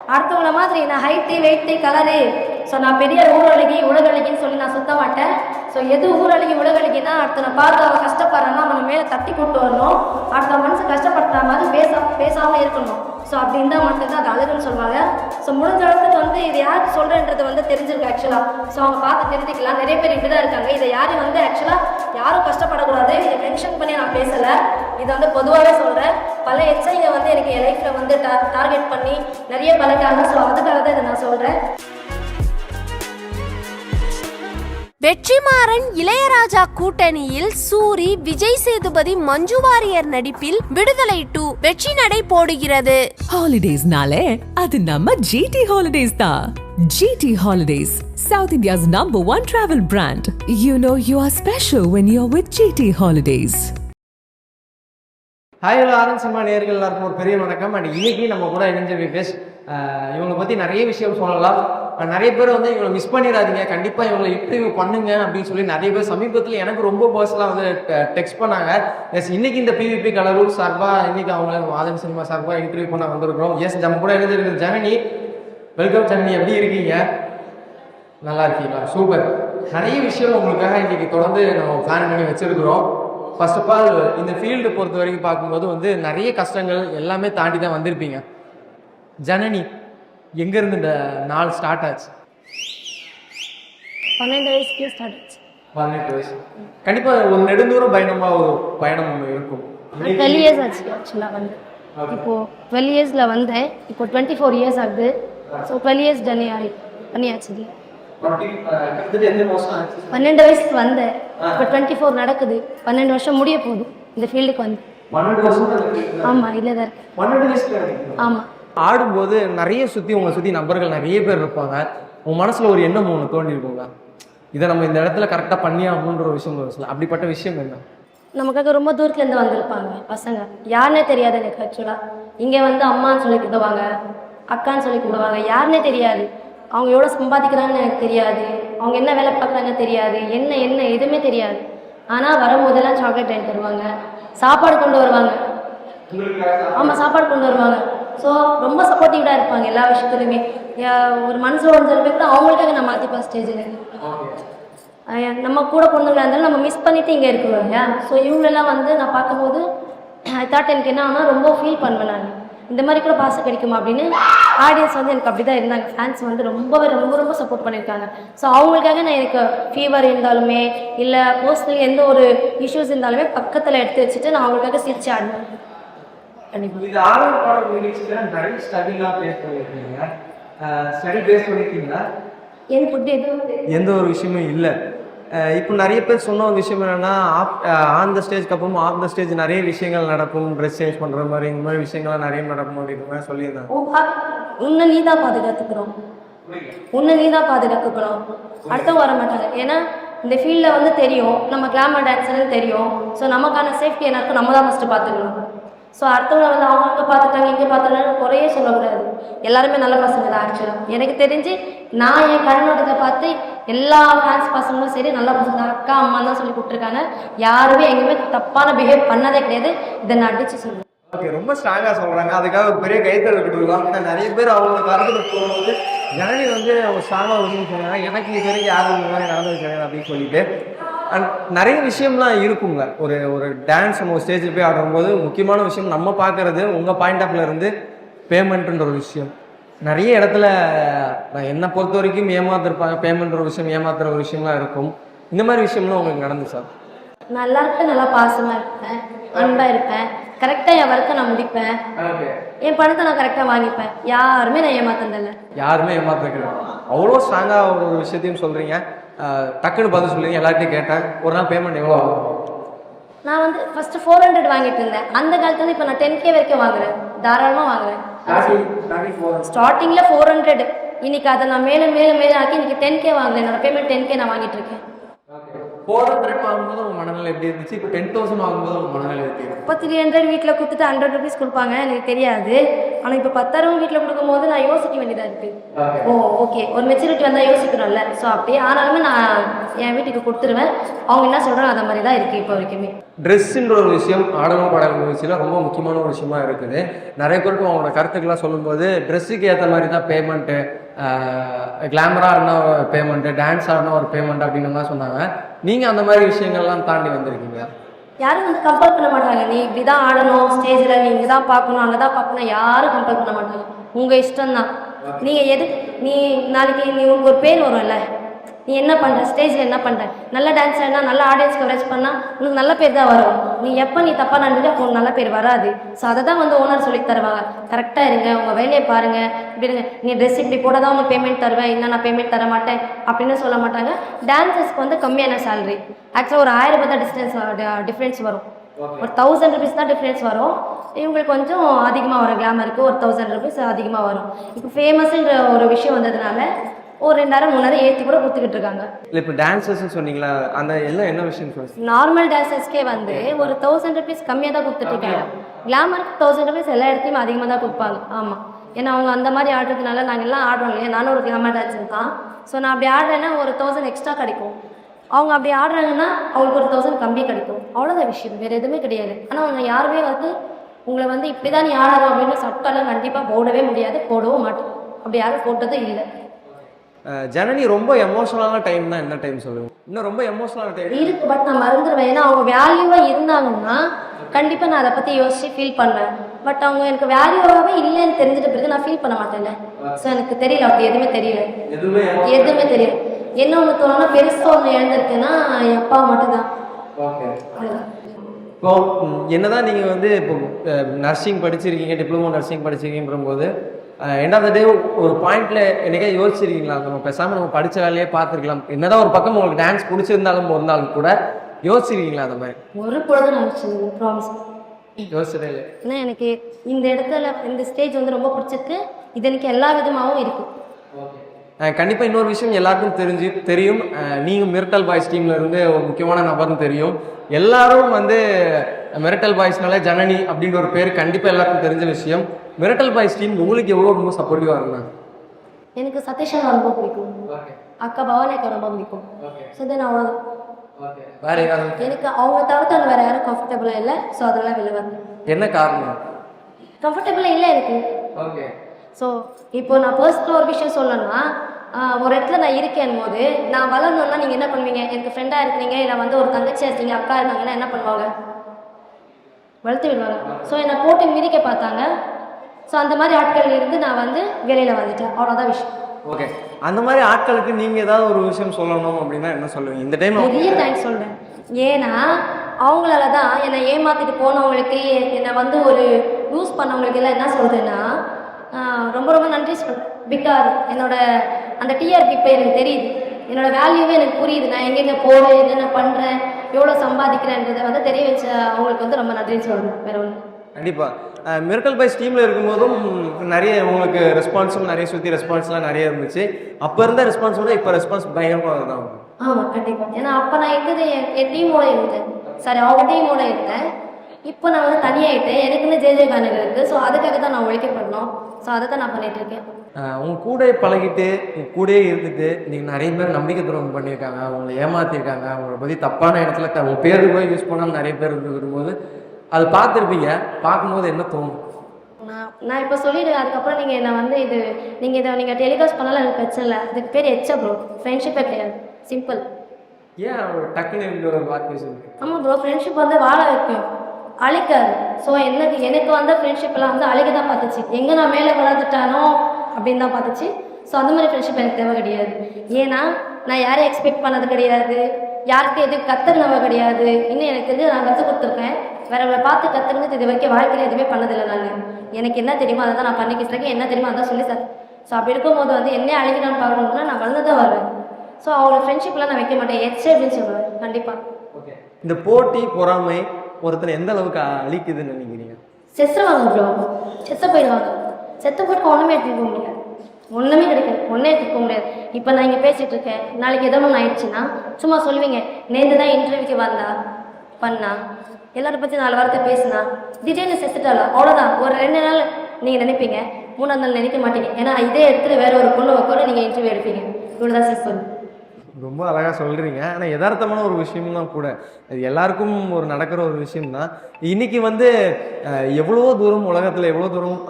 அடுத்தவங்கள மாதிரி நான் ஹைட்டு வெயிட்டு கலரு ஸோ நான் பெரிய ஊரழகி உலகழகின்னு சொல்லி நான் சுத்த மாட்டேன். ஸோ எது ஊரழகி உலகழகினா அடுத்தனை பார்த்து அவன் கஷ்டப்படுறான்னா அவனை மேலே தட்டி கூட்டு வரணும். அடுத்த மனசு கஷ்டப்படுற மாதிரி பேச பேசாமல் இருக்கணும். ஸோ அப்படி இருந்தால் மட்டும்தான் அது அழகுன்னு சொல்லுவாங்க. ஸோ முடிஞ்ச அளவுக்கு வந்து இது யார் சொல்கிறேன்றது வந்து தெரிஞ்சிருக்கு ஆக்சுவலாக ஸோ அவங்க பார்த்து தெரிஞ்சுக்கலாம். நிறைய பேர் இப்படி தான் இருக்காங்க. இதை யாரும் வந்து ஆக்சுவலாக யாரும் கஷ்டப்படக்கூடாது. இதை மென்ஷன் பண்ணி நான் பேசலை. இது வந்து பொதுவாகவே சொல்கிறேன் பல எச்சைங்க வந்து எனக்கு என் லைஃப்பில் வந்து டா டார்கெட் பண்ணி நிறைய பழக்காங்க ஸோ அதுக்காக தான் இதை நான் சொல்கிறேன் வெற்றிமாறன் இளையராஜா கூட்டணியில் சூரி விஜய் சேதுபதி மஞ்சு வாரியர் நடிப்பில் விடுதலை டூ வெற்றி நடை போடுகிறது. ஹாலிடேஸ்னாலே அது நம்ம ஜிடி ஹாலிடேஸ் தான் GT holidays south India's number one travel brand you know you are special when you are with GT holidays hi hello Aaron cinema நேர்கள் எல்லாருக்கும் ஒரு பெரிய வணக்கம். அண்ட் இன்னைக்கு நம்ம கூட இணைஞ்ச ஆஹ் இவங்களை பற்றி நிறைய விஷயம் சொல்லலாம். நிறைய பேர் வந்து இவங்களை மிஸ் பண்ணிடாதீங்க. கண்டிப்பாக இவங்களை இன்டர்வியூ பண்ணுங்க அப்படின்னு சொல்லி நிறைய பேர் சமீபத்தில் எனக்கு ரொம்ப பர்சனலாக வந்து டெக்ஸ்ட் பண்ணாங்க. எஸ் இன்னைக்கு இந்த பிவிபி கலரூர் சார்பாக இன்னைக்கு அவங்க மாதன் சினிமா சார்பாக இன்டர்வியூ பண்ண வந்திருக்கிறோம். எஸ் நம்ம கூட இணைஞ்சிருக்கிற ஜனனி. வெல்கம் ஜனனி. எப்படி இருக்கீங்க? நல்லா இருக்கீங்களா? சூப்பர் நிறைய விஷயம் உங்களுக்காக இன்னைக்கு தொடர்ந்து நம்ம பிளான் பண்ணி வச்சிருக்கிறோம். ஃபர்ஸ்ட் ஆஃப் ஆல் இந்த ஃபீல்டு பொறுத்த வரைக்கும் பார்க்கும்போது வந்து நிறைய கஷ்டங்கள் எல்லாமே தாண்டி தான் வந்திருப்பீங்க. ஜனனி எங்கேருந்து இந்த நாள் ஸ்டார்ட் ஆச்சு? பன்னெண்டு வயசுக்கே ஸ்டார்ட் ஆச்சு. பதினெட்டு வயசு. கண்டிப்பாக ஒரு நெடுந்தூரம் பயணமாக ஒரு பயணம் ஒன்று இருக்கும். டுவெல் இயர்ஸ் ஆச்சு ஆக்சுவலாக வந்து. இப்போது டுவெல் இயர்ஸில் வந்தேன். இப்போ டுவெண்ட்டி ஃபோர் இயர்ஸ் ஆகுது ஸோ டுவெல் இயர்ஸ் ஜர்னி ஆகி பண்ணியாச்சு பன்னெண்டு வயசுக்கு வந்தேன். இப்போ டுவெண்ட்டி ஃபோர் நடக்குது. பன்னெண்டு வருஷம் முடிய போகுது. இந்த ஃபீல்டுக்கு வந்து. ஆமாம் இல்லை தான் இருக்கு. ஆமாம் ஆடும்போது நிறைய சுற்றி உங்களை சுற்றி நபர்கள் நிறைய பேர் இருப்பாங்க. உன் மனசில் ஒரு எண்ணம் ஒன்று தோண்டி இருக்குங்க இதை நம்ம இந்த இடத்துல கரெக்டாக பண்ணி ஆகணுன்ற ஒரு விஷயம் ஒரு அப்படிப்பட்ட விஷயம் என்ன? நமக்காக ரொம்ப தூரத்துலேருந்து வந்திருப்பாங்க பசங்க. யாருனே தெரியாது எனக்கு ஆக்சுவலாக இங்கே வந்து அம்மான்னு சொல்லி கூப்பிடுவாங்க அக்கான்னு சொல்லி கூப்பிடுவாங்க. யாருனே தெரியாது. அவங்க எவ்வளோ சம்பாதிக்கிறாங்கன்னு எனக்கு தெரியாது. அவங்க என்ன வேலை பார்க்குறாங்க தெரியாது. என்ன என்ன எதுவுமே தெரியாது. ஆனால் வரும்போதெல்லாம் சாக்லேட் வாங்கி தருவாங்க. சாப்பாடு கொண்டு வருவாங்க. ஆமாம் சாப்பாடு கொண்டு வருவாங்க. ஸோ ரொம்ப சப்போர்ட்டிவாக இருப்பாங்க எல்லா விஷயத்துலையுமே. ஒரு மனசு உடஞ்சிருப்பே கூட அவங்களுக்காக நான் மாற்றிப்பேன் ஸ்டேஜில் நம்ம கூட பொண்ணுங்களா இருந்தாலும் நம்ம மிஸ் பண்ணிட்டு இங்கே இருக்கிறோம் இல்லையா ஸோ இவங்களெல்லாம் வந்து நான் பார்க்கும்போது ஐ தாட் எனக்கு என்ன ஆனால் ரொம்ப ஃபீல் பண்ணுவேன் நான். இந்த மாதிரி கூட பாசம் கிடைக்குமா அப்படின்னு ஆடியன்ஸ் வந்து எனக்கு அப்படி தான் இருந்தாங்க. ஃபேன்ஸ் வந்து ரொம்பவே ரொம்ப ரொம்ப சப்போர்ட் பண்ணியிருக்காங்க. ஸோ அவங்களுக்காக நான் எனக்கு ஃபீவர் இருந்தாலுமே இல்லை பர்சனலி எந்த ஒரு இஷ்யூஸ் இருந்தாலுமே பக்கத்தில் எடுத்து வச்சுட்டு நான் அவங்களுக்காக சிரிச்சு ஆடுவேன். இது ஆர்வம் பாட யூனிட்ஸில் நிறைய ஸ்டடிலாம் பேஸ் பண்ணியிருக்கீங்க. ஸ்டடி பேஸ் பண்ணியிருக்கீங்களா எந்த ஒரு விஷயமும் இல்லை. இப்போ நிறைய பேர் சொன்ன ஒரு விஷயம் என்னன்னா ஆப் ஆன் த ஸ்டேஜ்க்கு அப்புறம் ஆஃப் த ஸ்டேஜ் நிறைய விஷயங்கள் நடக்கும். ட்ரெஸ் சேஞ்ச் பண்ணுற மாதிரி இந்த மாதிரி விஷயங்கள்லாம் நிறைய நடக்கும் அப்படின்ற மாதிரி சொல்லியிருந்தாங்க. ஓ, பா- உன்னை நீ தான் பாதுகாத்துக்கிறோம் உன்னை நீ தான் பாதுகாத்துக்கணும் அடுத்தவங்க வர மாட்டாங்க ஏன்னா இந்த ஃபீல்டில் வந்து தெரியும். நம்ம கிளாமர் டான்ஸர்னு தெரியும். ஸோ நமக்கான சேஃப்டி என்ன நம்ம தான் ஃபஸ்ட்டு பார்த்துக்கணும். ஸோ அடுத்தவங்க வந்து அவங்க அங்கே பார்த்துட்டாங்க இங்கே பார்த்துட்டாங்க குறையே சொல்லக்கூடாது. எல்லாருமே நல்ல பசங்க தான் ஆக்சுவலாக எனக்கு தெரிஞ்சு நான் என் கண்ணோட்டத்தை பார்த்து எல்லா ஃபேன்ஸ் பசங்களும் சரி நல்ல பசங்க தான் அக்கா அம்மா தான் சொல்லி கொடுத்துருக்காங்க. யாருமே எங்கேயுமே தப்பான பிஹேவ் பண்ணதே கிடையாது. இதை நான் அடிச்சு சொல்லுவேன் ஓகே ரொம்ப ஸ்ட்ராங்காக சொல்கிறாங்க அதுக்காக பெரிய கைத்தல் கொடுக்கலாம் ஏன்னா நிறைய பேர் அவங்க கருத்துல போகும்போது ஜனனி வந்து அவங்க ஸ்ட்ராங்காக வருதுன்னு சொன்னாங்க. எனக்கு இது வரைக்கும் யாரும் இந்த மாதிரி அப்படின்னு சொல்லிட்டு. அண்ட் நிறைய விஷயம்லாம் இருக்குங்க. ஒரு ஒரு டான்ஸ் நம்ம ஸ்டேஜில் போய் ஆடும்போது முக்கியமான விஷயம் நம்ம பார்க்கறது உங்கள் பாயிண்ட் ஆஃப்ல இருந்து பேமெண்ட்ன்ற ஒரு விஷயம். நிறைய இடத்துல நான் என்னை பொறுத்த வரைக்கும் ஏமாத்திருப்பாங்க பேமெண்ட்ற ஒரு விஷயம் ஏமாத்துற ஒரு விஷயம்லாம் இருக்கும். இந்த மாதிரி விஷயம்லாம் உங்களுக்கு நடந்து சார்? நான் எல்லாருக்கும் நல்லா பாசமாக இருப்பேன் அன்பாக இருப்பேன் கரெக்டாக என் ஒர்க்கை நான் முடிப்பேன். என் பணத்தை நான் கரெக்டாக வாங்கிப்பேன். யாருமே நான் ஏமாத்ததில்லை யாருமே ஏமாத்துறது அவ்வளோ ஸ்ட்ராங்காக ஒரு விஷயத்தையும் சொல்கிறீங்க டக்குன்னு பதில் சொல்றீங்க எல்லார்ட்டையும் கேட்டேன். ஒரு நாள் பேமெண்ட் எவ்வளோ ஆகும்? நான் வந்து ஃபஸ்ட்டு ஃபோர் ஹண்ட்ரட் வாங்கிட்டு இருந்தேன். அந்த காலத்துல இப்போ நான் டென் கே வரைக்கும் வாங்குறேன். தாராளமாக வாங்குறேன். ஸ்டார்டிங்கில் ஃபோர் ஹண்ட்ரட் இன்னைக்கு அதை நான் மேலே மேலே மேலே ஆக்கி இன்னைக்கு டென் கே வாங்குறேன். என்னோட பேமெண்ட் டென் கே நான் வாங்கிட்டு இருக்கேன். ஃபோர் ஹண்ட்ரட் வாங்கும்போது உங்கள் மனநிலை எப்படி இருந்துச்சு? இப்போ டென் தௌசண்ட் வாங்கும்போது உங்கள் மனநிலை எப்படி இப்போ த்ரீ ஹண்ட்ரட் வீட்டில் கொடுத்துட்டு ஹண்ட்ரட் ருபீஸ் கொடுப்பாங்க எனக்கு தெரியாது. ஆனால் இப்போ பத்தாயிரம் வீட்டில் கொடுக்கும்போது நான் யோசிக்க வேண்டியதாக இருக்குது ஓ ஓகே ஒரு மெச்சூரிட்டி வந்தால் யோசிக்கணும்ல ஸோ அப்படியே ஆனாலுமே நான் என் வீட்டுக்கு கொடுத்துருவேன். அவங்க என்ன சொல்கிறாங்க அந்த மாதிரி தான் இருக்குது இப்போ வரைக்குமே. ட்ரெஸ்ஸுன்ற ஒரு விஷயம் ஆடலும் பாடலும் விஷயம் ரொம்ப முக்கியமான ஒரு விஷயமா இருக்குது. நிறைய பேருக்கு அவங்களோட கருத்துக்கெல்லாம் சொல்லும்போது ட்ரெஸ்ஸுக்கு ஏற்ற மாதிரி தான் பேமெண்ட்டு கிளாமராக இருந்தால் பேமெண்ட்டு டான்ஸ் ஆடினா ஒரு பேமெண்ட் அப்படின்னு மாதிரி சொன்னாங்க. நீங்கள் அந்த மாதிரி விஷயங்கள்லாம் தாண்டி வந்திருக்கீங்க. யாரும் வந்து கம்பல் பண்ண மாட்டாங்க. நீ இப்படி தான் ஆடணும் ஸ்டேஜில் நீ இங்கே தான் பார்க்கணும் அங்கே தான் பார்க்கணும் யாரும் கம்பல் பண்ண மாட்டாங்க. உங்கள் இஷ்டம்தான். நீங்கள் எது நீ நாளைக்கு நீ உனக்கு ஒரு பேர் வரும்ல? நீ என்ன பண்ணுற ஸ்டேஜில் என்ன பண்ணுற நல்ல டான்ஸ் ஆடினா நல்ல ஆடியன்ஸ் கவரேஜ் பண்ணால் உனக்கு நல்ல பேர் தான் வரும். நீ எப்போ நீ தப்பாக நடந்துட்டு அப்போ உனக்கு நல்ல பேர் வராது. ஸோ அதை தான் வந்து ஓனர் சொல்லி தருவாங்க. கரெக்டாக இருங்க உங்கள் வேலையை பாருங்கள் இப்படி இருங்க. நீ ட்ரெஸ் இப்படி போட தான் உனக்கு பேமெண்ட் தருவேன். இல்லை நான் பேமெண்ட் தர மாட்டேன். அப்படின்னு சொல்ல மாட்டாங்க. டான்ஸர்ஸ்க்கு வந்து கம்மியான சேலரி ஆக்சுவலாக ஒரு ஆயிரம் ரூபாய் தான் டிஸ்டன்ஸ் டிஃப்ரென்ஸ் வரும். ஒரு தௌசண்ட் ருபீஸ் தான் டிஃப்ரென்ஸ் வரும். இவங்களுக்கு கொஞ்சம் அதிகமாக வரும் கிளாமருக்கு ஒரு தௌசண்ட் ருபீஸ் அதிகமாக வரும். இப்போ ஃபேமஸ்ன்ற ஒரு விஷயம் வந்ததுனால ஒரு ரெண்டாயிரம் மூணாயிரம் ஏற்றி கூட கொடுத்துக்கிட்டு இருக்காங்க. இல்லை இப்போ டான்ஸர்ஸ்னு சொன்னீங்களா? அந்த எல்லாம் என்ன விஷயம் நார்மல் டான்சர்ஸ்க்கே வந்து ஒரு தௌசண்ட் ருபீஸ் கம்மியாக தான் கொடுத்துட்டு இருக்காங்க கிளாமருக்கு தௌசண்ட் ருபீஸ் எல்லா இடத்துலையும் அதிகமாக தான் கொடுப்பாங்க. ஆமாம் ஏன்னா அவங்க அந்த மாதிரி ஆடுறதுனால நாங்கள் எல்லாம் ஆடுறோம் இல்லையா? நானும் ஒரு கிளாமர் டான்ஸர் தான். ஸோ நான் அப்படி ஆடுறேன்னா ஒரு தௌசண்ட் எக்ஸ்ட்ரா கிடைக்கும். அவங்க அப்படி ஆடுறாங்கன்னா அவங்களுக்கு ஒரு தௌசண்ட் கம்மி கிடைக்கும். அவ்வளோதான் விஷயம். வேறு எதுவுமே கிடையாது. ஆனால் அவங்க யாருமே வந்து உங்களை வந்து இப்படி தான் நீ ஆடணும் அப்படின்னு சட்டம்லாம் கண்டிப்பாக போடவே முடியாது. போடவும் மாட்டோம். அப்படி யாரும் போட்டதும் இல்லை. ஜனனி ரொம்ப எமோஷனலான டைம் தான் என்ன டைம் சொல்லுங்க இன்னும் ரொம்ப எமோஷனலான டைம் இருக்கு பட் நான் மறந்துடுவேன் ஏன்னா அவங்க வேல்யூவாக இருந்தாங்கன்னா கண்டிப்பாக நான் அதை பற்றி யோசிச்சு ஃபீல் பண்ணுவேன். பட் அவங்க எனக்கு வேல்யூவாகவே இல்லைன்னு தெரிஞ்சிட்ட பிறகு நான் ஃபீல் பண்ண மாட்டேன்ல. ஸோ எனக்கு தெரியல. அப்படி எதுவுமே தெரியல. எதுவுமே தெரியல. என்ன ஒன்று தோணுனா பெருசாக ஒன்று இழந்திருக்குன்னா என் அப்பா மட்டும்தான். இப்போ என்னதான் நீங்க வந்து இப்போ நர்சிங் படிச்சிருக்கீங்க டிப்ளமோ நர்சிங் படிச்சிருக்கீங்கிற போது எண்ட் ஆஃப் த டே ஒரு பாயிண்ட்ல என்னைக்கா யோசிச்சிருக்கீங்களா? நம்ம பேசாம நம்ம படிச்ச வேலையே பார்த்துருக்கலாம். என்னதான் ஒரு பக்கம் உங்களுக்கு டான்ஸ் பிடிச்சிருந்தாலும் இருந்தாலும் கூட யோசிச்சிருக்கீங்களா அந்த மாதிரி? ஒரு பொழுது நான் வச்சிருந்தேன் ப்ராமிஸ் யோசிச்சதே இல்லை. ஏன்னா எனக்கு இந்த இடத்துல இந்த ஸ்டேஜ் வந்து ரொம்ப பிடிச்சிருக்கு. இது எனக்கு எல்லா விதமாகவும் இருக்குது அஹ் கண்டிப்பா இன்னொரு விஷயம் எல்லாருக்கும் தெரிஞ்சு தெரியும். அஹ் நீங்க மிரட்டல் பாய்ஸ் டீம்ல இருந்து ஒரு முக்கியமான நபர்னு தெரியும். எல்லாரும் வந்து மிரட்டல் பாய்ஸ்னால ஜனனி அப்படின்ற ஒரு பேர் கண்டிப்பா எல்லாருக்கும் தெரிஞ்ச விஷயம். மிரட்டல் பாய்ஸ் டீம் உங்களுக்கு எவ்வளவு ரொம்ப சப்போர்ட்டிவா இருந்தாங்க எனக்கு சதீஷா ரொம்ப பிடிக்கும். அக்கா பவானிக்கா ரொம்ப பிடிக்கும். ஸோ தென் அவ்வளோதான் வேற யாரும் எனக்கு அவங்க தவிர்த்து அந்த வேற யாரும் கம்ஃபர்டபுளாக இல்லை. ஸோ அதெல்லாம் வெளில வந்தேன் என்ன காரணம்? கம்ஃபர்டபுளாக இல்லை எனக்கு. ஓகே ஸோ இப்போ நான் பர்சனல் ஒரு விஷயம் சொல்லணும்னா ஒரு இடத்துல நான் இருக்கேன் போது நான் வளரணும்னா நீங்கள் என்ன பண்ணுவீங்க? எனக்கு ஃப்ரெண்டாக இருக்கிறீங்க இல்லை வந்து ஒரு தங்கச்சியாக இருக்கீங்க அக்கா இருந்தாங்கன்னா என்ன பண்ணுவாங்க? வளர்த்து விடுவாங்க. ஸோ என்னை போட்டு மிதிக்க பார்த்தாங்க. ஸோ அந்த மாதிரி ஆட்கள் இருந்து நான் வந்து வெளியில் வந்துட்டேன். அவ்வளோதான் விஷயம். ஓகே அந்த மாதிரி ஆட்களுக்கு நீங்க ஏதாவது ஒரு விஷயம் சொல்லணும் அப்படின்னா என்ன சொல்லுவீங்க? இந்த டைம் பெரிய தேங்க்ஸ் சொல்கிறேன் ஏன்னா அவங்களால தான் என்னை ஏமாத்திட்டு போனவங்களுக்கு என்னை வந்து ஒரு யூஸ் பண்ணவங்களுக்கு எல்லாம் என்ன சொல்கிறேன்னா ரொம்ப ரொம்ப நன்றி சொல்கிறேன் பிகாஸ் என்னோட அந்த டிஆர்பி இப்போ எனக்கு தெரியுது. என்னோட வேல்யூவே எனக்கு புரியுது. நான் எங்கெங்கே போகிறேன் என்னென்ன பண்ணுறேன் எவ்வளோ சம்பாதிக்கிறேன்றதை வந்து தெரிய வச்ச அவங்களுக்கு வந்து ரொம்ப நன்றி சொல்கிறேன் வேற ஒன்று கண்டிப்பா. மிரட்டல் பாய்ஸ் டீம்ல இருக்கும்போதும் நிறைய உங்களுக்கு ரெஸ்பான்ஸும் நிறைய சுத்தி ரெஸ்பான்ஸ்லாம் நிறைய இருந்துச்சு. அப்ப இருந்த ரெஸ்பான்ஸோட இப்போ ரெஸ்பான்ஸ் பயங்கரமா தான் ஆமாம் கண்டிப்பாக ஏன்னா அப்போ நான் இருந்தது என் டீமோட இருந்தேன். சாரி அவங்க டீமோட இருந்தேன். இப்போ நான் வந்து தனியாகிட்டேன் எனக்குன்னு ஜே ஜே கானகர் இருக்குது ஸோ அதுக்காக தான் நான் உழைக்க பண்ணோம். ஸோ அதை தான் நான் பண்ணிட்டு இருக்கேன். உங்க கூட பழகிட்டு உங்க கூடயே இருந்துட்டு நீங்க நிறைய பேர் நம்பிக்கை துரோகம் பண்ணியிருக்காங்க. அவங்களை ஏமாத்திருக்காங்க அவங்கள பத்தி தப்பான இடத்துல த- உங்க பேருக்கு போய் யூஸ் பண்ணாம நிறைய பேர் இருக்கும்போது அது பார்த்துருப்பீங்க பார்க்கும்போது என்ன தோணும்? நான் நான் இப்போ சொல்லிடுவேன் அதுக்கப்புறம் நீங்கள் என்னை வந்து இது நீங்கள் இதை நீங்கள் டெலிகாஸ்ட் பண்ணாலும் எனக்கு பிரச்சனை இல்லை. அதுக்கு பேர் எச்சா ப்ரோ ஃப்ரெண்ட்ஷிப்பே கிடையாது. சிம்பிள் ஏன் டக்குன்னு ஒரு வார்த்தை பேசுறது ஆமாம் ப்ரோ ஃப்ரெண்ட்ஷிப் வந்து வாழ வைக்கும். அழிக்காது. ஸோ எனக்கு எனக்கு வந்த ஃப்ரெண்ட்ஷிப்லாம் வந்து அழிக்க தான் பார்த்துச்சு. எங்கே நான் மேலே வளர்ந்துட்டானோ அப்படின்னு தான் பார்த்துச்சு. ஸோ அந்த மாதிரி ஃப்ரெண்ட்ஷிப் எனக்கு தேவை கிடையாது. ஏன்னா நான் யாரையும் எக்ஸ்பெக்ட் பண்ணது கிடையாது. யார்கிட்ட எதுவும் கற்றுக்கினவ கிடையாது. இன்னும் எனக்கு தெரிஞ்சு நான் கற்றுக் கொடுத்துருக்கேன். வேறவங்களை பார்த்து கற்றுக்கினது இது வரைக்கும் வாழ்க்கையில் எதுவுமே பண்ணதில்லை நான். எனக்கு என்ன தெரியுமோ அதை தான் நான் பண்ணிக்கிட்டு இருக்கேன். என்ன தெரியுமோ அதான் சொல்லி சார். ஸோ அப்படி இருக்கும்போது வந்து என்ன அழிக்கணும்னு பார்க்கணும்னா நான் வளர்ந்து தான் வருவேன். ஸோ அவங்களோட ஃப்ரெண்ட்ஷிப்லாம் நான் வைக்க மாட்டேன். எச்சே அப்படின்னு சொல்லுவேன். கண்டிப்பாக ஓகே இந்த போட்டி பொறாமை ஒருத்தனை எந்த அளவுக்கு அழிக்குதுன்னு நினைக்கிறீங்க? செத்துருவாங்க ப்ரோ செத்து போயிடுவாங்க செத்து போட்டு ஒன்றுமே எடுத்துக்க முடியாது. ஒன்றுமே கிடைக்காது. ஒன்றே எடுத்துக்க முடியாது. இப்போ நான் இங்கே பேசிகிட்டு இருக்கேன். நாளைக்கு ஏதோ ஒன்று ஆயிடுச்சுன்னா சும்மா சொல்லுவீங்க. நேற்று தான் இன்டர்வியூக்கு வந்தா பண்ணா. எல்லாரை பற்றி நாலு வாரத்தை பேசினா திடீர்னு செத்துட்டாளா? அவ்வளோதான் ஒரு ரெண்டு நாள் நீங்கள் நினைப்பீங்க மூணாவது நாள் நினைக்க மாட்டீங்க. ஏன்னா இதே இடத்துல வேற ஒரு பொண்ணு கூட நீங்கள் இன்டர்வியூ எடுப்பீங்க. இவ்வளோதான் சார் சொல்லு ரொம்ப அழகாக சொல்கிறீங்க ஆனால் யதார்த்தமான ஒரு விஷயம் தான் கூட அது எல்லாருக்கும் ஒரு நடக்கிற ஒரு விஷயம் தான் இன்னைக்கு வந்து எவ்வளோ தூரம் உலகத்தில் எவ்வளோ தூரம்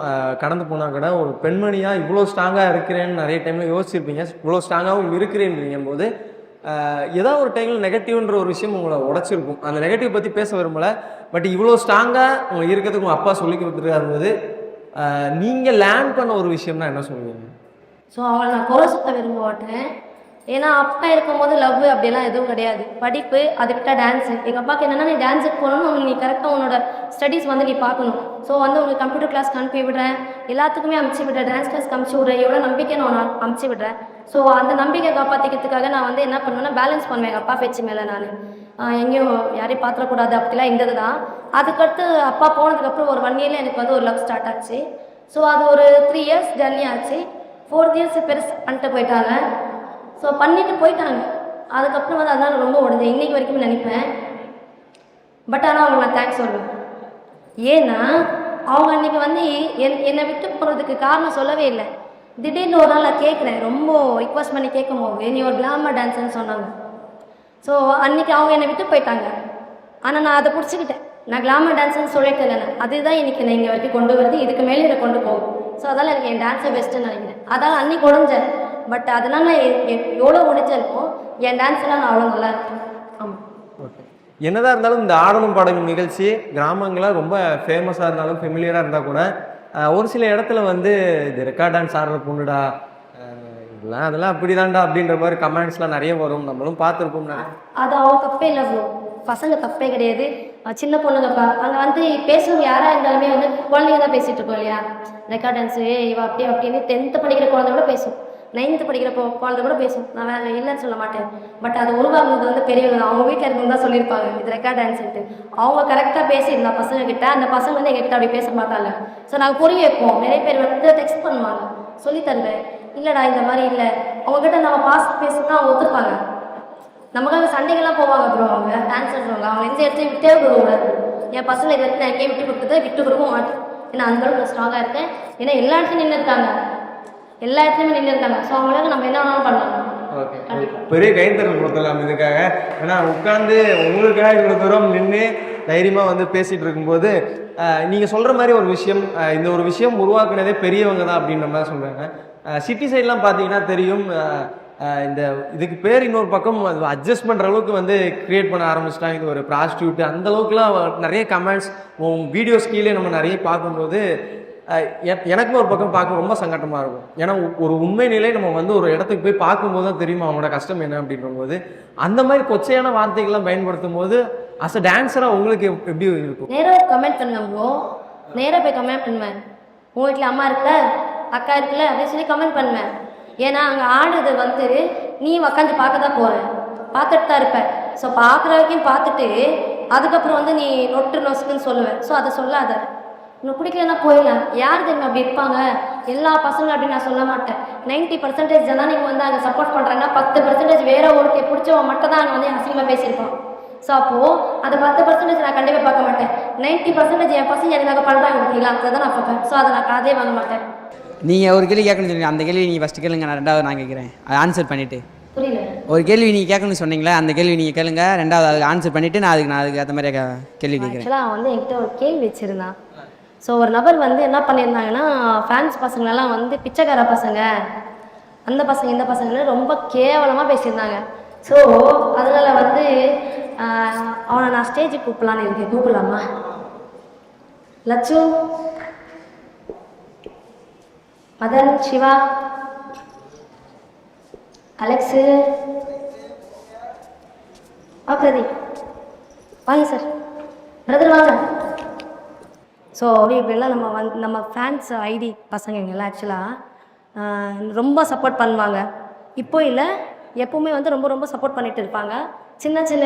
கடந்து போனால் கூட ஒரு பெண்மணியாக இவ்வளோ ஸ்ட்ராங்காக இருக்கிறேன்னு நிறைய டைமில் யோசிச்சிருப்பீங்க. இவ்வளோ ஸ்ட்ராங்காகவும் இருக்கிறேன்றீங்க போது ஏதாவது ஒரு டைமில் நெகட்டிவ்ன்ற ஒரு விஷயம் உங்களை உடச்சிருக்கும். அந்த நெகட்டிவ் பற்றி பேச விரும்பல. பட் இவ்வளோ ஸ்ட்ராங்காக உங்களுக்கு இருக்கிறதுக்கு உங்கள் அப்பா சொல்லி கொடுத்துருக்காரு போது நீங்கள் லேர்ன் பண்ண ஒரு விஷயம்னா என்ன சொல்லுவீங்க? ஸோ அவளை நான் குறை சுத்த விரும்ப மாட்டேன் ஏன்னா அப்பா இருக்கும்போது லவ் அப்படிலாம் எதுவும் கிடையாது. படிப்பு அதை விட்டால் டான்ஸு எங்கள் அப்பாவுக்கு என்னென்னா நீ டான்ஸுக்கு போகணும்னு நீ கரெக்டாக உன்னோட ஸ்டடீஸ் வந்து நீ பார்க்கணும். ஸோ வந்து உங்களுக்கு கம்ப்யூட்டர் கிளாஸ் அனுப்பி விடுறேன். எல்லாத்துக்குமே அமுச்சு விடுறேன். டான்ஸ் கிளாஸ்க்கு அமுச்சு விடுறேன். எவ்வளோ நம்பிக்கை நான் உன்னை அமுச்சு விடுறேன். ஸோ அந்த நம்பிக்கை காப்பாற்றிக்கிறதுக்காக நான் வந்து என்ன பண்ணுவேன்னா பேலன்ஸ் பண்ணுவேன். எங்கள் அப்பா பேச்சு மேலே நான். எங்கேயும் யாரையும் பார்த்துடக்கூடாது. அப்படிலாம் இருந்தது தான் அதுக்கடுத்து அப்பா போனதுக்கப்புறம் ஒரு ஒன் இயரில் எனக்கு வந்து ஒரு லவ் ஸ்டார்ட் ஆச்சு. ஸோ அது ஒரு த்ரீ இயர்ஸ் ஜர்னி ஆச்சு. ஃபோர்த் இயர்ஸ் பெருசு பண்ணிட்டு போயிட்டாங்க. ஸோ பண்ணிவிட்டு போயிட்டாங்க. அதுக்கப்புறம் வந்து அதனால் ரொம்ப உடஞ்சேன். இன்றைக்கி வரைக்கும் நினைப்பேன். பட் ஆனால் அவங்களுக்கு நான் தேங்க்ஸ் சொல்லுவேன் ஏன்னா அவங்க அன்றைக்கி வந்து என் என்னை விட்டு போகிறதுக்கு காரணம் சொல்லவே இல்லை. திடீர்னு ஒரு நாள் நான் கேட்குறேன். ரொம்ப ரிக்வஸ்ட் பண்ணி கேட்கும் போது நீ ஒரு கிளாமர் டான்ஸ்னு சொன்னாங்க. ஸோ அன்னைக்கு அவங்க என்னை விட்டு போயிட்டாங்க. ஆனால் நான் அதை பிடிச்சிக்கிட்டேன். நான் கிளாமர் டான்ஸ்னு சொல்லிட்டு இல்லை அதுதான் இன்னைக்கு நான் இங்கே வரைக்கும் கொண்டு வருது. இதுக்கு மேலே இதை கொண்டு போகும். ஸோ அதால் எனக்கு என் டான்ஸை பெஸ்ட்டுன்னு நினைக்கிறேன். அதால் அன்னைக்கு உடஞ்சேன். பட் அதனால எ- எ- எவ்வளோ உடைஞ்சாலும் என் டான்ஸ்லாம் நான் அவ்வளோ நல்லா இருக்கேன் ஆமாம் ஓகே என்னதான் இருந்தாலும் இந்த ஆடலும் பாடலும் நிகழ்ச்சி கிராமங்களில் ரொம்ப ஃபேமஸாக இருந்தாலும் ஃபெமிலியராக இருந்தால் கூட ஒரு சில இடத்துல வந்து இது ரெக்கார்ட் டான்ஸ் ஆடுற பொண்ணுடா இதெல்லாம் அதெல்லாம் அப்படிதான்டா அப்படின்ற மாதிரி கமெண்ட்ஸ்லாம் நிறைய வரும். நம்மளும் பார்த்துருப்போம் அது அவங்க தப்பே இல்லை ப்ரோ பசங்க தப்பே கிடையாது. சின்ன பொண்ணுங்க பா அங்கே வந்து பேசுறவங்க யாராக இருந்தாலுமே வந்து குழந்தைங்க தான் பேசிகிட்டு இருக்கோம் இல்லையா? ரெக்கார்ட் டான்ஸு இவ அப்படி அப்படின்னு டென்த்து படிக்கிற குழந்தை கூட பேசும். நைன்த்து படிக்கிறப்போ குழந்தை கூட பேசும். நான் வேற இல்லைன்னு சொல்ல மாட்டேன். பட் அது உருவாகுறது வந்து பெரியவங்க அவங்க வீட்டில் இருக்கவங்க தான் சொல்லியிருப்பாங்க. இது ரெக்கார்ட் டான்ஸ்ன்ட்டு அவங்க கரெக்டாக பேசியிருந்தா பசங்க கிட்ட அந்த பசங்க வந்து எங்ககிட்ட அப்படி பேச மாட்டாங்க. ஸோ நாங்கள் புரிய வைப்போம். நிறைய பேர் வந்து டெக்ஸ்ட் பண்ணுவாங்க. சொல்லி தருவேன். இல்லைடா இந்த மாதிரி இல்லை. அவங்ககிட்ட நம்ம பாஸ் பேசுனா அவங்க ஒத்துப்பாங்க. நமக்காக சண்டைகள்லாம் போவாங்க ப்ரோ அவங்க டான்ஸ் சொல்லுவாங்க அவங்க எந்த இடத்தையும் விட்டே கொடுக்கூடாது என் பசங்களை இது வரைக்கும் நான் எங்கேயும் விட்டு கொடுத்ததை விட்டு கொடுக்க மாட்டேன். ஏன்னா அந்த அளவுக்கு ஸ்ட்ராங்காக இருக்கேன். ஏன்னா எல்லா இடத்துலையும் நின்று இருக்காங்க எல்லா இடத்துலையுமே நின்று இருக்காங்க. ஸோ அவங்களுக்கு நம்ம என்ன வேணாலும் பண்ணலாம். ஓகே. பெரிய கைத்தறல் கொடுத்துடலாம் இதுக்காக. ஏன்னா உட்காந்து உங்களுக்காக இவ்வளோ தூரம் நின்று தைரியமாக வந்து பேசிகிட்டு இருக்கும்போது நீங்கள் சொல்கிற மாதிரி ஒரு விஷயம் இந்த ஒரு விஷயம் உருவாக்குனதே பெரியவங்க தான் அப்படின்ற மாதிரி சொல்கிறாங்க சிட்டி சைட்லாம் பார்த்தீங்கன்னா தெரியும். இந்த இதுக்கு பேர் இன்னொரு பக்கம் அது அட்ஜஸ்ட் பண்ணுற அளவுக்கு வந்து க்ரியேட் பண்ண ஆரம்பிச்சிட்டாங்க. இது ஒரு ப்ராஸ்டியூட் அந்த அளவுக்குலாம் நிறைய கமெண்ட்ஸ் வீடியோஸ் கீழே நம்ம நிறைய பார்க்கும்போது எனக்கும் ஒரு பக்கம் பார்க்க ரொம்ப சங்கட்டமாக இருக்கும். ஏன்னா ஒரு உண்மை நிலை நம்ம வந்து ஒரு இடத்துக்கு போய் பார்க்கும்போது தான் தெரியும் அவங்களோட கஷ்டம் என்ன அப்படின்ற போது அந்த மாதிரி கொச்சையான வார்த்தைகள்லாம் பயன்படுத்தும் போது அஸ் அ டான்ஸராக உங்களுக்கு எப்படி இருக்கும்? நேராக கமெண்ட் பண்ணுங்க ப்ரோ நேராக போய் கமெண்ட் பண்ணுவேன் உங்கள் வீட்டில் அம்மா இருக்குல்ல அக்கா இருக்குல்ல அப்படின்னு சொல்லி கமெண்ட் பண்ணுவேன் ஏன்னா அங்கே ஆடுறது வந்து நீ உக்காந்து பார்க்க தான் போகிறேன் பார்த்துட்டு தான் இருப்பேன் ஸோ பார்க்குற வரைக்கும் பார்த்துட்டு அதுக்கப்புறம் வந்து நீ நொட்டு நொசுக்குன்னு சொல்லுவேன் ஸோ அதை சொல்லாத. உனக்கு பிடிக்கலன்னா போயிடலாம். யார் தெரியுமா அப்படி இருப்பாங்க? எல்லா பசங்களும் அப்படி நான் சொல்ல மாட்டேன். நைன்ட்டி பர்சன்டேஜ் தான் நீங்கள் வந்து அங்கே சப்போர்ட் பண்ணுறாங்கன்னா பத்து பர்சன்டேஜ் வேற ஒருத்தர் பிடிச்சவன் மட்டும் தான் அங்கே வந்து அசிங்கமாக பேசியிருப்பான். ஸோ அப்போது அந்த பத்து பர்சன்டேஜ் நான் கண்டிப்பாக பார்க்க மாட்டேன். நைன்ட்டி பர்சன்டேஜ் என் பசங்க எனக்காக பண்ணுறாங்க பார்த்தீங்களா? அதை தான் நான் பார்ப்பேன். ஸோ அதை நான் காதே வாங்க மாட்டேன். நீங்கள் ஒரு கேள்வி கேட்கணும்னு சொன்னீங்க அந்த கேள்வி நீங்கள் ஃபஸ்ட்டு கேளுங்க. நான் ரெண்டாவது நான் கேட்குறேன். அதை ஆன்சர் பண்ணிவிட்டு புரியல. ஒரு கேள்வி நீங்கள் கேட்கணும்னு சொன்னீங்களே அந்த கேள்வி நீங்கள் கேளுங்க. ரெண்டாவது அதுக்கு ஆன்சர் பண்ணிவிட்டு நான் அதுக்கு நான் அதுக்கு ஏற்ற மாதிரி கேள்வி கேட்குறேன். அவன் வந்து என்கிட்ட ஒரு கேள்வி வச்சுருந்தான். ஸோ ஒரு நபர் வந்து என்ன பண்ணியிருந்தாங்கன்னா ஃபேன்ஸ் பசங்களெல்லாம் வந்து பிச்சைக்கார பசங்க. அந்த பசங்க இந்த பசங்கன்னு ரொம்ப கேவலமாக பேசியிருந்தாங்க. ஸோ அதனால் வந்து அவனை நான் ஸ்டேஜுக்கு கூப்பிடலான்னு இருக்கேன். கூப்பிடலாமா? லட்சு மதன் சிவா? அலெக்ஸு? ஆ பிரதீப். வாங்க சார். பிரதர் வாங்க. ஸோ இப்படிலாம் நம்ம வந் நம்ம ஃபேன்ஸ் ஐடி பசங்கங்கெல்லாம் ஆக்சுவலாக ரொம்ப சப்போர்ட் பண்ணுவாங்க. இப்போ இல்லை எப்போவுமே வந்து ரொம்ப ரொம்ப சப்போர்ட் பண்ணிட்டு இருப்பாங்க. சின்ன சின்ன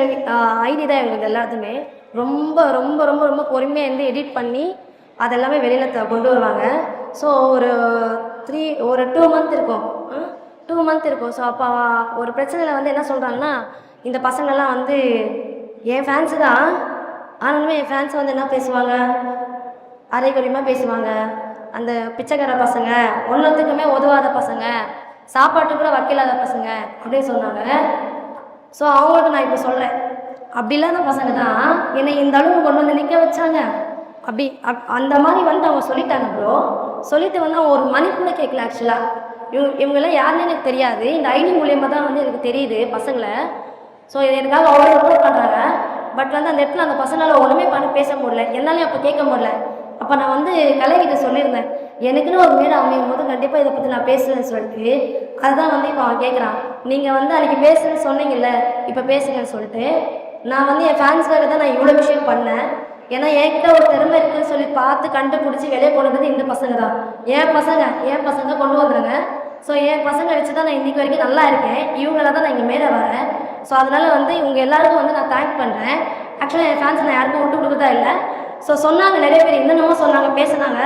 ஐடி தான் எங்களுக்கு எல்லாத்துமே ரொம்ப ரொம்ப ரொம்ப ரொம்ப பொறுமையாக இருந்து எடிட் பண்ணி அதெல்லாமே வெளியில் கொண்டு வருவாங்க. ஸோ ஒரு த்ரீ ஒரு டூ மந்த் இருக்கும். டூ மந்த் இருக்கும். ஸோ அப்போ ஒரு பிரச்சனையில் வந்து என்ன சொல்கிறாங்கன்னா இந்த பசங்கள்லாம் வந்து என் ஃபேன்ஸு தான். ஆனாலுமே என் ஃபேன்ஸ் வந்து என்ன பேசுவாங்க? அரைகுறையமாக பேசுவாங்க. அந்த பிச்சைக்கார பசங்க ஒன்றுத்துக்குமே உதவாத பசங்க சாப்பாட்டு கூட வக்கில்லாத பசங்க அப்படின்னு சொன்னாங்க. ஸோ அவங்களுக்கு நான் இப்போ சொல்கிறேன் அப்படி இல்லாத பசங்க தான் என்னை இந்த அளவுக்கு கொண்டு வந்து நிற்க வச்சாங்க. அப்படி அப் அந்த மாதிரி வந்து அவங்க சொல்லிட்டாங்க ப்ரோ சொல்லிட்டு வந்து அவங்க ஒரு மணி கூட கேட்கல ஆக்சுவலாக இவங்க இவங்கெல்லாம் யாருன்னு எனக்கு தெரியாது. இந்த ஐடி மூலியமாக தான் வந்து எனக்கு தெரியுது பசங்களை. ஸோ இது எனக்காக அவ்வளோ சப்போர்ட் பண்ணுறாங்க பட் வந்து அந்த இடத்துல அந்த பசங்களால் ஒன்றுமே பண்ண பேச முடியல. என்னாலையும் அப்போ கேட்க முடியல. அப்போ நான் வந்து கலைகிட்ட சொல்லியிருந்தேன் எனக்குன்னு ஒரு மேடை அமையும் போது கண்டிப்பாக இதை பற்றி நான் பேசுவேன்னு சொல்லிட்டு. அதுதான் வந்து இப்போ அவன் கேட்குறான் நீங்கள் வந்து அன்றைக்கி பேசுன்னு சொன்னீங்கல்ல இப்போ பேசுங்கன்னு சொல்லிட்டு நான் வந்து என் ஃபேன்ஸ்க்காக தான் நான் இவ்வளோ விஷயம் பண்ணேன். ஏன்னா என்கிட்ட ஒரு திறமை இருக்குன்னு சொல்லி பார்த்து கண்டுபிடிச்சி வெளியே கொண்டு வந்தது இந்த பசங்க தான். என் பசங்க என் பசங்க கொண்டு வந்துடுங்க ஸோ என் பசங்க வச்சு தான் நான் இன்றைக்கி வரைக்கும் நல்லா இருக்கேன். இவங்கள தான் நான் இங்கே மேலே வரேன். ஸோ அதனால் வந்து இவங்க எல்லாருக்கும் வந்து நான் தேங்க் பண்ணுறேன் ஆக்சுவலாக என் ஃபேன்ஸ் நான் யாருக்கும் விட்டு கொடுக்கதா இல்லை. ஸோ சொன்னாங்க நிறைய பேர் என்னென்னமோ சொன்னாங்க பேசுனாங்க.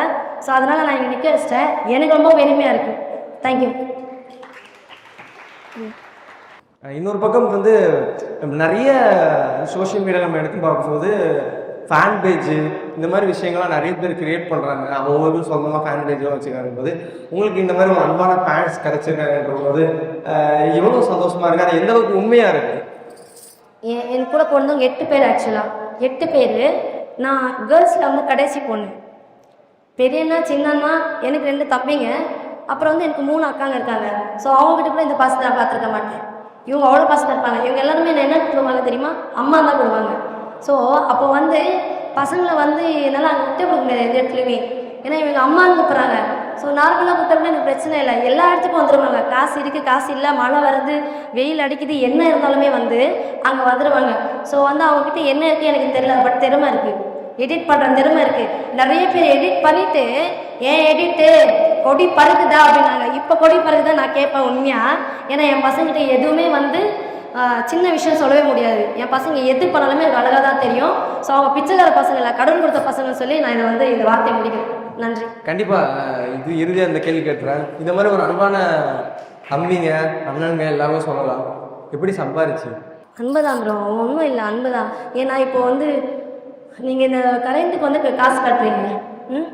ஸோ அதனால் நான் இங்கே நிற்க வச்சிட்டேன். எனக்கு ரொம்ப பெருமையாக இருக்குது தேங்க்யூ இன்னொரு பக்கம் வந்து நிறைய சோஷியல் மீடியா நம்ம எடுத்து பார்க்கும்போது ஃபேன் பேஜ் இந்த மாதிரி விஷயங்கள்லாம் நிறைய பேர் கிரியேட் பண்ணுறாங்க ஒவ்வொருவரும் சொந்தமாக ஃபேன் பேஜெலாம் வச்சுக்காங்க போது உங்களுக்கு இந்த மாதிரி ஒரு அன்பான ஃபேன்ஸ் கிடச்சிருக்காங்கன்ற போது எவ்வளோ சந்தோஷமா இருக்கு? அது எந்த அளவுக்கு உண்மையாக இருக்குது என் என் கூட பிறந்தவங்க எட்டு பேர் ஆக்சுவலாக எட்டு பேர். நான் கேர்ள்ஸில் வந்து கடைசி பொண்ணு. பெரியண்ணா சின்னண்ணா எனக்கு ரெண்டு தம்பிங்க. அப்புறம் வந்து எனக்கு மூணு அக்காங்க இருக்காங்க. ஸோ அவங்ககிட்ட கூட இந்த பாசத்தை நான் பார்த்துருக்க மாட்டேன். இவங்க அவ்வளோ பாசத்தை இருப்பாங்க. இவங்க எல்லாருமே என்ன என்ன கூப்பிடுவாங்க தெரியுமா? அம்மா தான் கூடுவாங்க ஸோ அப்போ வந்து பசங்களை வந்து என்னால் அங்கே விட்டு கொடுக்க முடியாது எந்த இடத்துலையுமே. ஏன்னா இவங்க அம்மான்னு கூப்பிட்றாங்க. ஸோ நார்மலாக கொடுத்தோம்னா எனக்கு பிரச்சனை இல்லை. எல்லா இடத்துக்கும் வந்துடுவாங்க காசு இருக்குது காசு இல்லை மழை வருது வெயில் அடிக்குது என்ன இருந்தாலுமே வந்து அங்கே வந்துடுவாங்க ஸோ வந்து அவங்கக்கிட்ட என்ன இருக்குது எனக்கு தெரியல. பட் திறமை இருக்குது எடிட் பண்ணுற திறமை இருக்குது நிறைய பேர் எடிட் பண்ணிவிட்டு ஏன் எடிட்டு கொடி பறக்குதா? அப்படின்னாங்க. இப்போ கொடி பறக்குதா நான் கேட்பேன் உண்மையாக ஏன்னா என் பசங்கிட்ட எதுவுமே வந்து சின்ன விஷயம் சொல்லவே முடியாது. என் பசங்க எது பண்ணாலுமே எனக்கு அழகாக தான் தெரியும். ஸோ அவங்க பிச்சைக்கார பசங்க இல்லை கடன் கொடுத்த பசங்கன்னு சொல்லி நான் இதை வந்து இந்த வார்த்தையை முடிக்கிறேன். நன்றி. கண்டிப்பாக இது இறுதியாக இந்த கேள்வி கேட்டுறேன். இந்த மாதிரி ஒரு அன்பான தம்பிங்க அண்ணனுங்க எல்லாமே சொல்லலாம். எப்படி சம்பாரிச்சு? அன்பு தான் ப்ரோ ஒன்றும் இல்லை அன்பு தான் ஏன்னா இப்போ வந்து நீங்கள் இந்த கரண்ட்டுக்கு வந்து காசு கட்டுறீங்க. ம்?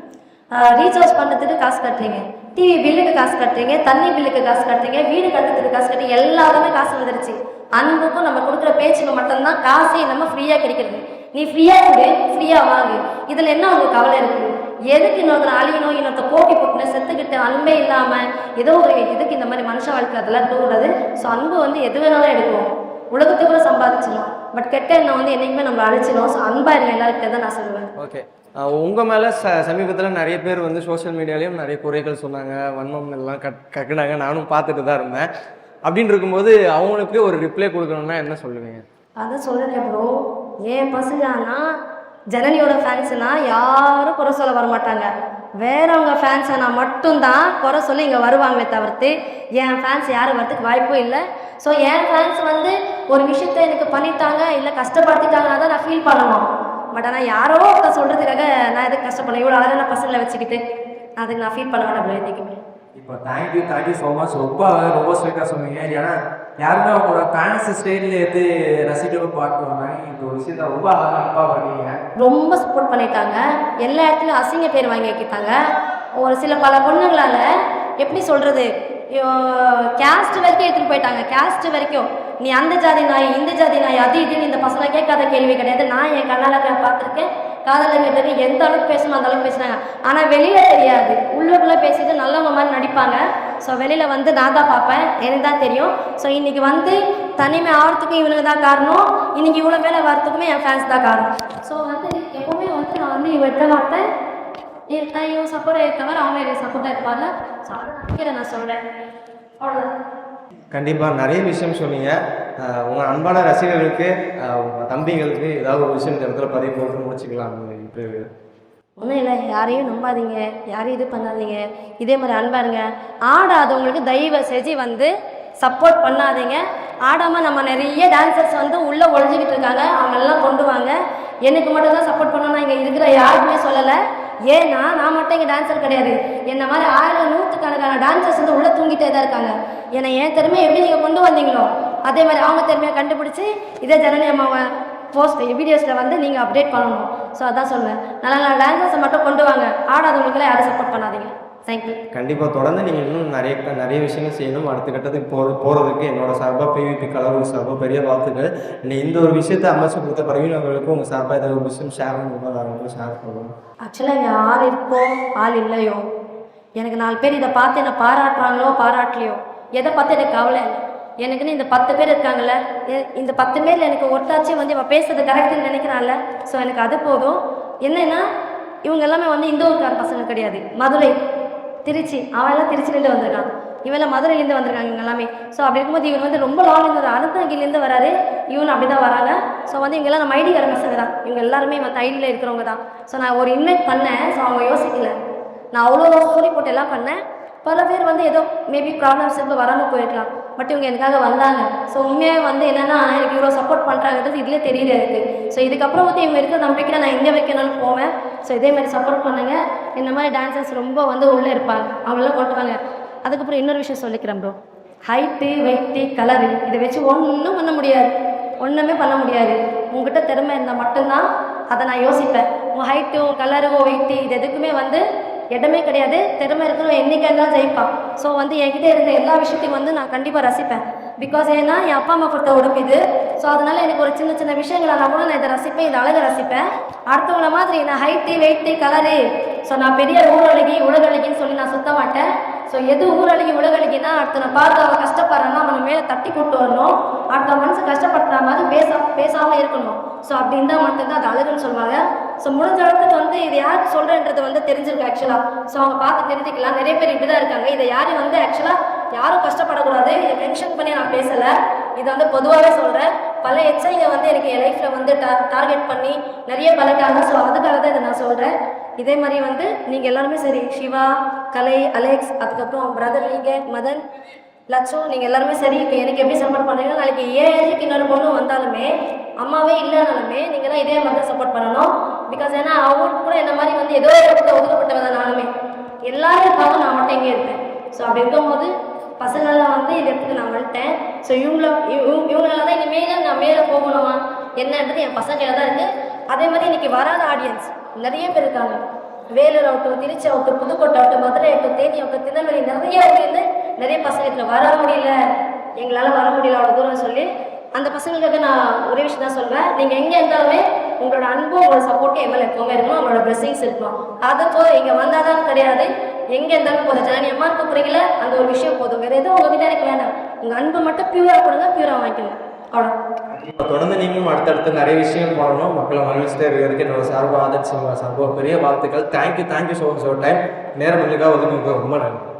ரீசார்ஜ் பண்ணுறதுக்கு காசு கட்டுறீங்க. டிவி பில்லுக்கு காசு கட்டுறீங்க தண்ணி பில்லுக்கு காசு கட்டுறீங்க வீடு கட்டுறதுக்கு காசு கட்டுறீங்க எல்லாருமே காசு வந்துருச்சு. அன்புக்கும் நம்ம கொடுக்குற பேச்சுக்கு மட்டும்தான் காசே நம்ம ஃப்ரீயாக கிடைக்கிறது. நீ ஃப்ரீயாக கொடு ஃப்ரீயாக வாங்கு இதில் என்ன உங்களுக்கு கவலை இருக்குது எதுக்கு இன்னொருத்தர் அழியணும் இன்னொருத்த போட்டி போட்டின செத்துக்கிட்டு அன்பே இல்லாமல் ஏதோ ஒரு இதுக்கு இந்த மாதிரி மனுஷ வாழ்க்கை அதெல்லாம் இருக்கக்கூடாது ஸோ அன்பு வந்து எது வேணாலும் எடுக்கும். உலகத்துக்குள்ள சம்பாதிச்சிடலாம் பட் கெட்ட எண்ணம் வந்து என்றைக்குமே நம்மளை அழிச்சிடும் ஸோ அன்பாக இருங்க எல்லாருக்கிட்ட தான் நான் சொல்லுவேன். ஓகே உங்கள் மேலே ச சமீபத்தில் நிறைய பேர் வந்து சோஷியல் மீடியாலேயும் நிறைய குறைகள் சொன்னாங்க. வன்மம் எல்லாம் கட் கக்குனாங்க நானும் பார்த்துட்டு தான் இருந்தேன். அப்படின்னு இருக்கும்போது அவங்களுக்கு ஒரு ரிப்ளை கொடுக்கணும்னா என்ன சொல்லுவீங்க? அதான் சொல்கிறேன் ப்ரோ என் பசங்கன்னா ஜனனியோட ஃபேன்ஸுனா யாரும் குறை சொல்ல வர மாட்டாங்க. வேறவங்க ஃபேன்ஸை மட்டும்தான் குறை சொல்லி இங்கே வருவாங்களே தவிர்த்து என் ஃபேன்ஸ் யாரும் வரதுக்கு வாய்ப்பும் இல்லை. ஸோ என் ஃபேன்ஸ் வந்து ஒரு விஷயத்த எனக்கு பண்ணிட்டாங்க இல்லை கஷ்டப்படுத்திட்டாங்கன்னா தான் நான் ஃபீல் பண்ணணும் பட் ஆனால் யாரோ ஒருத்த சொல்கிறதுக்காக நான் எதுக்கு கஷ்டப்படல இவ்வளோ அழகான பசங்களை வச்சுக்கிட்டு அதுக்கு நான் ஃபீல் பண்ண மாட்டேன் இப்போ தேங்க்யூ தேங்க்யூ ஸோ மச் ரொம்ப ரொம்ப ஸ்வீட்டாக சொன்னீங்க. ஏன்னா யாருமே அவங்களோட ஃபேன்ஸ் ஸ்டைலில் எடுத்து ரசிக்கவும் பார்க்குவாங்க இந்த ஒரு விஷயத்த ரொம்ப அழகாக பண்ணீங்க. ரொம்ப சப்போர்ட் பண்ணிட்டாங்க. எல்லா இடத்துலையும் அசிங்க பேர் வாங்கி வைக்கிட்டாங்க. ஒரு சில பல பொண்ணுங்களால எப்படி சொல்கிறது கேஸ்ட் வரைக்கும் எடுத்துகிட்டு போயிட்டாங்க. கேஸ்ட் வரைக்கும். நீ அந்த ஜாதி நாய் இந்த ஜாதி நாய் அது இதுன்னு இந்த பசங்க கேட்காத கேள்வி கிடையாது. நான் என் கண்ணால் பார்த்துருக்கேன். காதல கேட்டது எந்த அளவுக்கு பேசணும் அந்த அளவுக்கு பேசுனாங்க ஆனால் வெளியில் தெரியாது. உள்ளுக்குள்ளே பேசிட்டு நல்லவங்க மாதிரி நடிப்பாங்க. ஸோ வெளியில் வந்து நான் தான் பார்ப்பேன். எனக்கு தான் தெரியும். ஸோ இன்றைக்கி வந்து தனிமை ஆகிறதுக்கும் இவனுக்கு தான் காரணம். இன்றைக்கி இவ்வளோ மேலே வரத்துக்குமே என் ஃபேன்ஸ் தான் காரணம். ஸோ வந்து எப்போவுமே வந்து நான் வந்து இவன் மாட்டேன். என் நான் இவன் சப்போர்ட் தவிர அவங்க எனக்கு சப்போர்ட்டாக இருப்பாங்க ஸோ அதை நான் சொல்கிறேன் அவ்வளோதான் கண்டிப்பாக நிறைய விஷயம் சொன்னீங்க. உங்கள் அன்பான ரசிகர்களுக்கு உங்கள் தம்பிகளுக்கு ஏதாவது ஒரு விஷயம் இந்த இடத்துல பதிவு போட்டு முடிச்சுக்கலாம் இப்போ ஒன்றும் இல்லை யாரையும் நம்பாதீங்க. யாரையும் இது பண்ணாதீங்க. இதே மாதிரி அன்பா இருங்க. ஆடாதவங்களுக்கு தயவு செஞ்சு வந்து சப்போர்ட் பண்ணாதீங்க. ஆடாமல் நம்ம நிறைய டான்சர்ஸ் வந்து உள்ளே ஒழிஞ்சிக்கிட்டு இருக்காங்க. அவங்க எல்லாம் கொண்டு வாங்க. எனக்கு மட்டும் தான் சப்போர்ட் பண்ணணும் இங்கே இருக்கிற யாருக்குமே சொல்லலை. ஏன்னா நான் மட்டும் இங்கே டான்சர் கிடையாது. என்ன மாதிரி ஆயிரம் நூற்றுக்கணக்கான டான்சர்ஸ் வந்து உள்ளே தூங்கிட்டே தான் இருக்காங்க. ஏன்னா என் திறமையை எப்படி நீங்கள் கொண்டு வந்தீங்களோ அதே மாதிரி அவங்க திறமையை கண்டுபிடிச்சி இதே ஜனனி அம்மாவை போஸ்ட் வீடியோஸில் வந்து நீங்கள் அப்டேட் பண்ணணும். ஸோ அதான் சொல்லுவேன் நல்ல நல்ல டான்சர்ஸை மட்டும் கொண்டு வாங்க. ஆடாதவங்களுக்குலாம் யாரும் சப்போர்ட் பண்ணாதீங்க. தேங்க்யூ கண்டிப்பாக தொடர்ந்து நீங்கள் இன்னும் நிறைய நிறைய விஷயங்கள் செய்யணும். அடுத்த கட்டத்துக்கு போகிற போகிறதுக்கு என்னோட சார்பாக பிவிபி கலவு சார்பாக பெரிய வாழ்த்துக்கள். நீ இந்த ஒரு விஷயத்தை அமைச்சு கொடுத்த பிரவீன் அவர்களுக்கும் உங்கள் சார்பாக ஏதாவது ஒரு விஷயம் ஷேர் பண்ணும்போது அதை ரொம்ப ஷேர் பண்ணணும். ஆக்சுவலாக இங்கே ஆள் இருக்கோ ஆள் இல்லையோ எனக்கு நாலு பேர் இதை பார்த்து என்னை பாராட்டுறாங்களோ பாராட்டலையோ எதை பார்த்து எனக்கு கவலை இல்லை. எனக்குன்னு இந்த பத்து பேர் இருக்காங்கல்ல இந்த பத்து பேரில் எனக்கு ஒருத்தாச்சும் வந்து இவன் பேசுறது கரெக்டுன்னு நினைக்கிறான்ல ஸோ எனக்கு அது போதும். என்னன்னா இவங்க எல்லாமே வந்து இந்த ஊருக்கார பசங்க கிடையாது. மதுரை. திருச்சி அவன் எல்லாம் திருச்சிலேருந்து வந்திருக்கான். இவெல்லாம் மதுரையிலேருந்து வந்திருக்காங்க இவங்க எல்லாமே. ஸோ அப்படி இருக்கும்போது இவன் வந்து ரொம்ப லாங் இருந்தது அனந்தகிலேருந்து வராரு. இவன் அப்படி தான் வராங்க. ஸோ வந்து இவங்க எல்லாம் நம்ம ஐடிக்கார பசங்க தான். இவங்க எல்லாருமே இவன் ஐடியில் இருக்கிறவங்க தான். ஸோ நான் ஒரு இன்வைட் பண்ணேன். ஸோ அவங்க யோசிக்கல. நான் அவ்வளோ ஸ்டோரி போட்டு எல்லாம் பண்ணேன். பல பேர் வந்து ஏதோ மேபி ப்ராப்ளம்ஸ் இப்போ வராமல் போயிருக்கலாம். பட் இவங்க எனக்காக வந்தாங்க. ஸோ உண்மையாக வந்து என்னென்னா எனக்கு இவ்வளோ சப்போர்ட் பண்ணுறாங்கிறது இதிலே தெரியல எனக்கு. ஸோ இதுக்கப்புறம் வந்து இவங்க இருக்கிற நம்பிக்கையில் நான் எங்கே வைக்கணும்னு போவேன். ஸோ இதே மாதிரி சப்போர்ட் பண்ணுங்கள் இந்த மாதிரி டான்சர்ஸ் ரொம்ப வந்து உள்ளே இருப்பாங்க. அவங்களாம் கொண்டு வாங்க. அதுக்கப்புறம் இன்னொரு விஷயம் சொல்லிக்கிறேன் ப்ரோ ஹைட்டு வெயிட்டு கலரு இதை வச்சு ஒன்றும் பண்ண முடியாது. ஒன்றுமே பண்ண முடியாது. உங்ககிட்ட திறமை இருந்தால் மட்டும்தான் அதை நான் யோசிப்பேன். உங்கள் ஹைட்டு உன் கலரு வெயிட்டு இது எதுக்குமே வந்து இடமே கிடையாது திறமை இருக்கிறவன் என்றைக்கா இருந்தாலும் ஜெயிப்பான். ஸோ வந்து என்கிட்ட இருந்த எல்லா விஷயத்தையும் வந்து நான் கண்டிப்பாக ரசிப்பேன். பிகாஸ் ஏன்னா என் அப்பா அம்மா கொடுத்த உடம்பு இது. ஸோ அதனால் எனக்கு ஒரு சின்ன சின்ன விஷயங்களெல்லாம் கூட நான் இதை ரசிப்பேன் இதை அழகை ரசிப்பேன். அடுத்தவங்கள மாதிரி நான் ஹைட்டு வெயிட்டு கலரு ஸோ நான் பெரிய ஊரழகி உலகழகின்னு சொல்லி நான் சுத்த மாட்டேன். ஸோ எது ஊரழகி உலகழகினா அடுத்த பார்த்து அவன் கஷ்டப்படுறேன்னா அவனை மேலே தட்டி கூட்டு வரணும். அடுத்த மனசு கஷ்டப்படுத்துற மாதிரி பேச பேசாமல் இருக்கணும். ஸோ அப்படி இருந்தால் மட்டும்தான் அது அழகுன்னு சொல்லுவாங்க. ஸோ முடிஞ்ச அளவுக்கு வந்து இது யார் சொல்கிறேன்றது வந்து தெரிஞ்சிருக்கு ஆக்சுவலாக ஸோ அவங்க பார்த்து தெரிஞ்சுக்கலாம். நிறைய பேர் இப்படி தான் இருக்காங்க. இதை யாரும் வந்து ஆக்சுவலாக யாரும் கஷ்டப்படக்கூடாது. இதை மென்ஷன் பண்ணி நான் பேசலை. இதை வந்து பொதுவாகவே சொல்கிறேன் பல எச்சைங்க வந்து எனக்கு என் லைஃப்பில் வந்து டா டார்கெட் பண்ணி நிறைய பலட்டாங்க ஸோ அதுக்காக தான் இதை நான் சொல்கிறேன் இதே மாதிரி வந்து நீங்கள் எல்லாருமே சரி சிவா கலை அலெக்ஸ் அதுக்கப்புறம் பிரதர் நீங்கள் மதன் லட்சம் நீங்கள் எல்லாருமே சரி இப்போ எனக்கு எப்படி சப்போர்ட் பண்ணுறீங்கன்னா நாளைக்கு ஏன் இன்னொரு பொண்ணு வந்தாலுமே அம்மாவே இல்லைனாலுமே நீங்களாம் இதே மாதிரி சப்போர்ட் பண்ணணும். பிகாஸ் ஏன்னா அவங்களுக்கு கூட என்ன மாதிரி வந்து ஏதோ ஒரு இடத்துல ஒதுக்கப்பட்டவங்க நானுமே. எல்லாருக்காக நான் மட்டும் இங்கே இருப்பேன். ஸோ அப்படி இருக்கும்போது பசங்கள்லாம் வந்து இந்த இடத்துக்கு நான் வந்துட்டேன் ஸோ இவங்கள இவங்க இவங்களால தான் இனிமேல் நான் மேலே போகணுமா? என்னன்றது என் பசங்க தான் இருக்குது அதே மாதிரி இன்னைக்கு வராத ஆடியன்ஸ் நிறைய பேர் இருக்காங்க. வேலூர் ஆகட்டும் திருச்சி ஆகட்டும் புதுக்கோட்டை ஆகட்டும் மதுரை ஆகட்டும் தேனி ஆகட்டும் திருநெல்வேலி நிறைய இருந்து நிறைய பசங்க இதில் வர முடியல. எங்களால் வர முடியல அவ்வளோ தூரம் சொல்லி அந்த பசங்களுக்காக நான் ஒரே விஷயம் தான் சொல்வேன். நீங்கள் எங்கே இருந்தாலுமே உங்களோட அன்பும் உங்களோட சப்போர்ட்டும் எம்எல்ஏ எப்பவுமே இருக்கணும். அவங்களோட பிளஸிங்ஸ் இருக்கணும். அது போதும். இங்கே வந்தாதான் கிடையாது. எங்கே இருந்தாலும் போதும். ஜானி அம்மா கூப்பிடுறீங்கள அந்த ஒரு விஷயம் போதும். வேறு எதுவும் உங்ககிட்ட எனக்கு வேண்டாம் உங்கள் அன்பு மட்டும் பியூராக கொடுங்க. பியூராக வாங்கிக்கோங்க. அவ்வளோ தொடர்ந்து நீங்களும் அடுத்தடுத்து நிறைய விஷயம் பண்ணணும் மக்களை மகிழ்ச்சியாக இருக்கிறதுக்கு என்னோட சார்பாக ஆதரிச்சு சார்பாக பெரிய வாழ்த்துக்கள். Thank you thank you so much time நேரம் உங்களுக்காக ஒதுங்க ரொம்ப நன்றி.